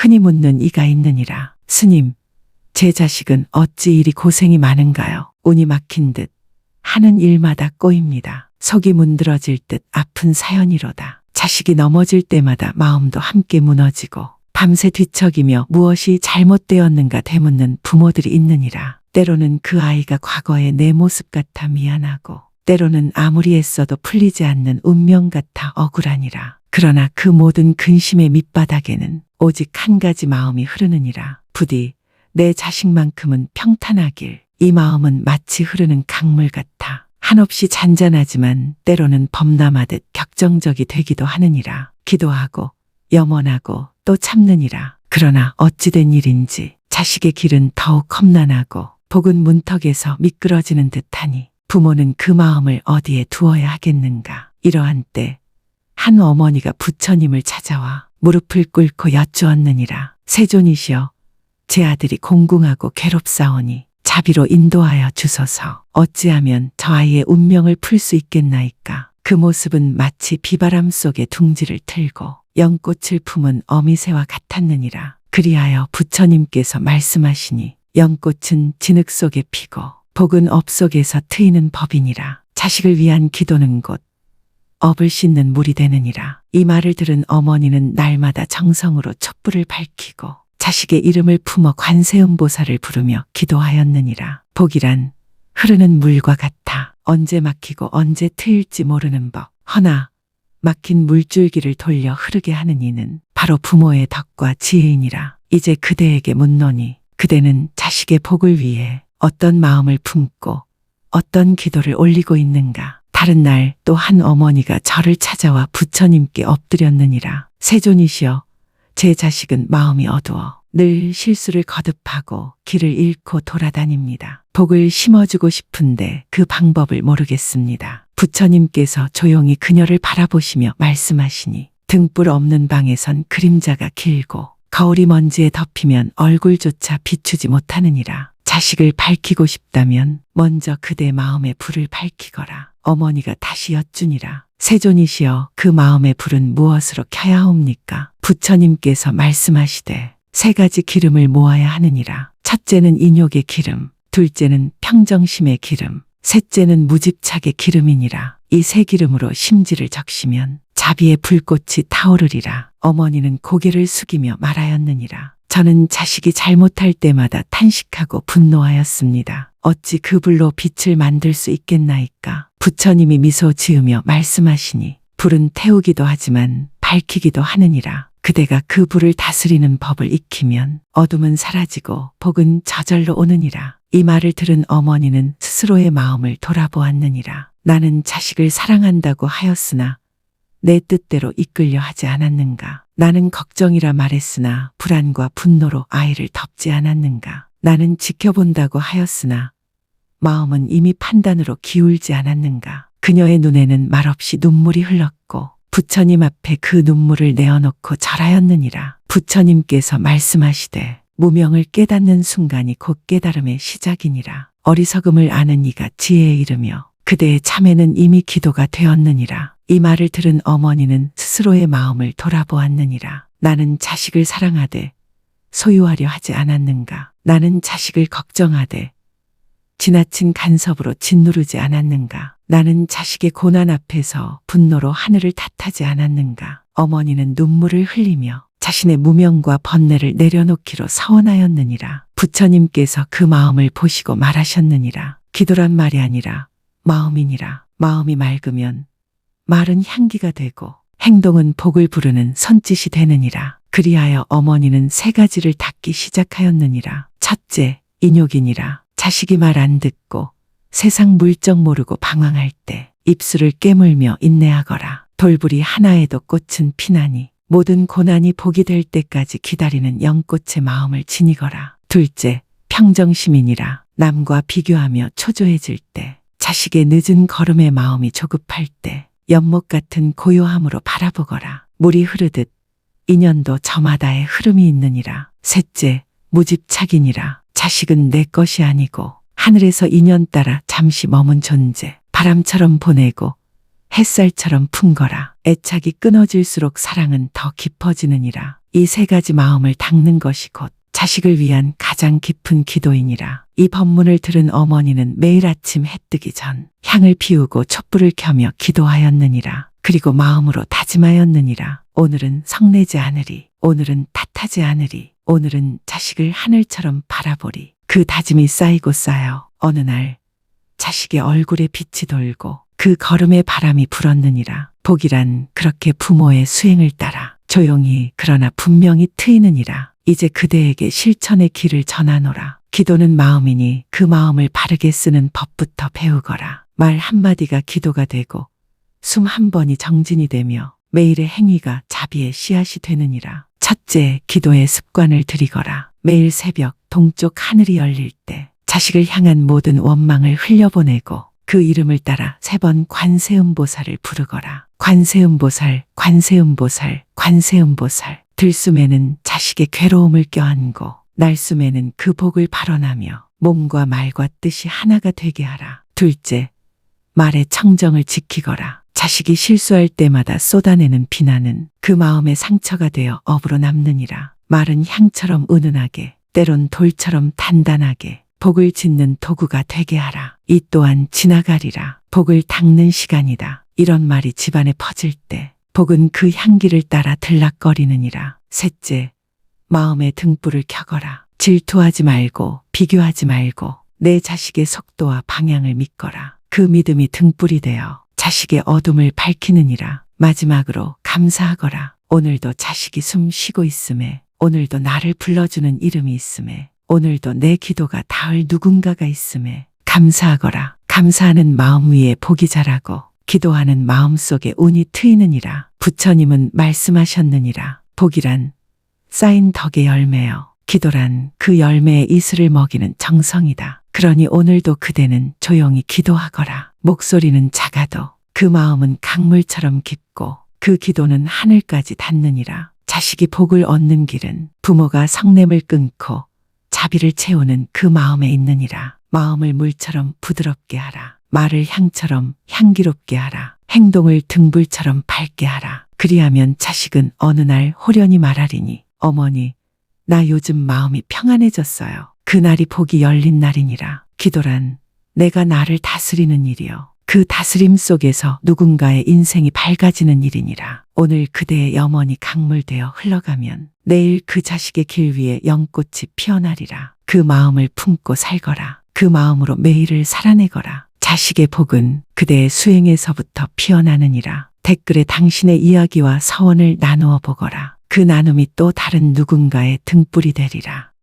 흔히 묻는 이가 있느니라. 스님, 제 자식은 어찌 이리 고생이 많은가요? 운이 막힌 듯 하는 일마다 꼬입니다. 속이 문드러질 듯 아픈 사연이로다. 자식이 넘어질 때마다 마음도 함께 무너지고 밤새 뒤척이며 무엇이 잘못되었는가 되묻는 부모들이 있느니라. 때로는 그 아이가 과거의 내 모습 같아 미안하고 때로는 아무리 애써도 풀리지 않는 운명 같아 억울하니라. 그러나 그 모든 근심의 밑바닥에는 오직 한 가지 마음이 흐르느니라. 부디 내 자식만큼은 평탄하길. 이 마음은 마치 흐르는 강물 같아. 한없이 잔잔하지만 때로는 범람하듯 격정적이 되기도 하느니라. 기도하고 염원하고 또 참느니라. 그러나 어찌된 일인지 자식의 길은 더욱 험난하고 복은 문턱에서 미끄러지는 듯하니 부모는 그 마음을 어디에 두어야 하겠는가. 이러한 때 한 어머니가 부처님을 찾아와 무릎을 꿇고 여쭈었느니라. 세존이시여 제 아들이 공궁하고 괴롭사오니 자비로 인도하여 주소서. 어찌하면 저 아이의 운명을 풀 수 있겠나이까. 그 모습은 마치 비바람 속에 둥지를 틀고 연꽃을 품은 어미새와 같았느니라. 그리하여 부처님께서 말씀하시니 연꽃은 진흙 속에 피고 복은 업 속에서 트이는 법이니라. 자식을 위한 기도는 곧 업을 씻는 물이 되느니라. 이 말을 들은 어머니는 날마다 정성으로 촛불을 밝히고 자식의 이름을 품어 관세음보살을 부르며 기도하였느니라. 복이란 흐르는 물과 같아 언제 막히고 언제 트일지 모르는 법. 허나 막힌 물줄기를 돌려 흐르게 하는 이는 바로 부모의 덕과 지혜이니라. 이제 그대에게 묻노니 그대는 자식의 복을 위해 어떤 마음을 품고 어떤 기도를 올리고 있는가. 다른 날 또 한 어머니가 저를 찾아와 부처님께 엎드렸느니라. 세존이시여, 제 자식은 마음이 어두워 늘 실수를 거듭하고 길을 잃고 돌아다닙니다. 복을 심어주고 싶은데 그 방법을 모르겠습니다. 부처님께서 조용히 그녀를 바라보시며 말씀하시니 등불 없는 방에선 그림자가 길고 거울이 먼지에 덮이면 얼굴조차 비추지 못하느니라. 자식을 밝히고 싶다면 먼저 그대 마음의 불을 밝히거라. 어머니가 다시 여쭈니라. 세존이시여 그 마음의 불은 무엇으로 켜야 옵니까? 부처님께서 말씀하시되 세 가지 기름을 모아야 하느니라. 첫째는 인욕의 기름, 둘째는 평정심의 기름, 셋째는 무집착의 기름이니라. 이 세 기름으로 심지를 적시면 자비의 불꽃이 타오르리라. 어머니는 고개를 숙이며 말하였느니라. 저는 자식이 잘못할 때마다 탄식하고 분노하였습니다. 어찌 그 불로 빛을 만들 수 있겠나이까? 부처님이 미소 지으며 말씀하시니 불은 태우기도 하지만 밝히기도 하느니라. 그대가 그 불을 다스리는 법을 익히면 어둠은 사라지고 복은 저절로 오느니라. 이 말을 들은 어머니는 스스로의 마음을 돌아보았느니라. 나는 자식을 사랑한다고 하였으나 내 뜻대로 이끌려 하지 않았는가. 나는 걱정이라 말했으나 불안과 분노로 아이를 덮지 않았는가. 나는 지켜본다고 하였으나 마음은 이미 판단으로 기울지 않았는가. 그녀의 눈에는 말없이 눈물이 흘렀고 부처님 앞에 그 눈물을 내어놓고 절하였느니라. 부처님께서 말씀하시되 무명을 깨닫는 순간이 곧 깨달음의 시작이니라. 어리석음을 아는 이가 지혜에 이르며 그대의 참에는 이미 기도가 되었느니라. 이 말을 들은 어머니는 스스로의 마음을 돌아보았느니라. 나는 자식을 사랑하되 소유하려 하지 않았는가. 나는 자식을 걱정하되 지나친 간섭으로 짓누르지 않았는가. 나는 자식의 고난 앞에서 분노로 하늘을 탓하지 않았는가. 어머니는 눈물을 흘리며 자신의 무명과 번뇌를 내려놓기로 서원하였느니라. 부처님께서 그 마음을 보시고 말하셨느니라. 기도란 말이 아니라 마음이니라. 마음이 맑으면 말은 향기가 되고 행동은 복을 부르는 선짓이 되느니라. 그리하여 어머니는 세 가지를 닦기 시작하였느니라. 첫째, 인욕이니라. 자식이 말 안 듣고 세상 물정 모르고 방황할 때 입술을 깨물며 인내하거라. 돌불이 하나에도 꽃은 피나니 모든 고난이 복이 될 때까지 기다리는 연꽃의 마음을 지니거라. 둘째, 평정심이니라. 남과 비교하며 초조해질 때 자식의 늦은 걸음의 마음이 조급할 때 연못 같은 고요함으로 바라보거라. 물이 흐르듯 인연도 저마다의 흐름이 있느니라. 셋째, 무집착이니라. 자식은 내 것이 아니고 하늘에서 인연 따라 잠시 머문 존재. 바람처럼 보내고 햇살처럼 풍거라. 애착이 끊어질수록 사랑은 더 깊어지느니라. 이 세 가지 마음을 닦는 것이 곧 자식을 위한 가장 깊은 기도이니라. 이 법문을 들은 어머니는 매일 아침 해 뜨기 전 향을 피우고 촛불을 켜며 기도하였느니라. 그리고 마음으로 다짐하였느니라. 오늘은 성내지 않으리. 오늘은 탓하지 않으리. 오늘은 자식을 하늘처럼 바라보리. 그 다짐이 쌓이고 쌓여 어느 날 자식의 얼굴에 빛이 돌고 그 걸음에 바람이 불었느니라. 복이란 그렇게 부모의 수행을 따라 조용히 그러나 분명히 트이느니라. 이제 그대에게 실천의 길을 전하노라. 기도는 마음이니 그 마음을 바르게 쓰는 법부터 배우거라. 말 한마디가 기도가 되고 숨 한 번이 정진이 되며 매일의 행위가 자비의 씨앗이 되느니라. 첫째, 기도의 습관을 들이거라. 매일 새벽 동쪽 하늘이 열릴 때 자식을 향한 모든 원망을 흘려보내고 그 이름을 따라 세 번 관세음보살을 부르거라. 관세음보살, 관세음보살, 관세음보살. 들숨에는 자식의 괴로움을 껴안고 날숨에는 그 복을 발언하며 몸과 말과 뜻이 하나가 되게 하라. 둘째, 말의 청정을 지키거라. 자식이 실수할 때마다 쏟아내는 비난은 그 마음의 상처가 되어 업으로 남느니라. 말은 향처럼 은은하게, 때론 돌처럼 단단하게, 복을 짓는 도구가 되게 하라. 이 또한 지나가리라. 복을 닦는 시간이다. 이런 말이 집안에 퍼질 때, 복은 그 향기를 따라 들락거리느니라. 셋째, 마음의 등불을 켜거라. 질투하지 말고, 비교하지 말고, 내 자식의 속도와 방향을 믿거라. 그 믿음이 등불이 되어 자식의 어둠을 밝히느니라. 마지막으로 감사하거라. 오늘도 자식이 숨 쉬고 있음에, 오늘도 나를 불러주는 이름이 있음에, 오늘도 내 기도가 닿을 누군가가 있음에, 감사하거라. 감사하는 마음 위에 복이 자라고, 기도하는 마음 속에 운이 트이느니라. 부처님은 말씀하셨느니라. 복이란 쌓인 덕의 열매여. 기도란 그 열매의 이슬을 먹이는 정성이다. 그러니 오늘도 그대는 조용히 기도하거라. 목소리는 작아도 그 마음은 강물처럼 깊고 그 기도는 하늘까지 닿느니라. 자식이 복을 얻는 길은 부모가 성냄을 끊고 자비를 채우는 그 마음에 있느니라. 마음을 물처럼 부드럽게 하라. 말을 향처럼 향기롭게 하라. 행동을 등불처럼 밝게 하라. 그리하면 자식은 어느 날 호련히 말하리니 어머니 나 요즘 마음이 평안해졌어요. 그날이 복이 열린 날이니라. 기도란 내가 나를 다스리는 일이요. 그 다스림 속에서 누군가의 인생이 밝아지는 일이니라. 오늘 그대의 염원이 강물되어 흘러가면 내일 그 자식의 길 위에 연꽃이 피어나리라. 그 마음을 품고 살거라. 그 마음으로 매일을 살아내거라. 자식의 복은 그대의 수행에서부터 피어나느니라. 댓글에 당신의 이야기와 서원을 나누어 보거라. 그 나눔이 또 다른 누군가의 등불이 되리라.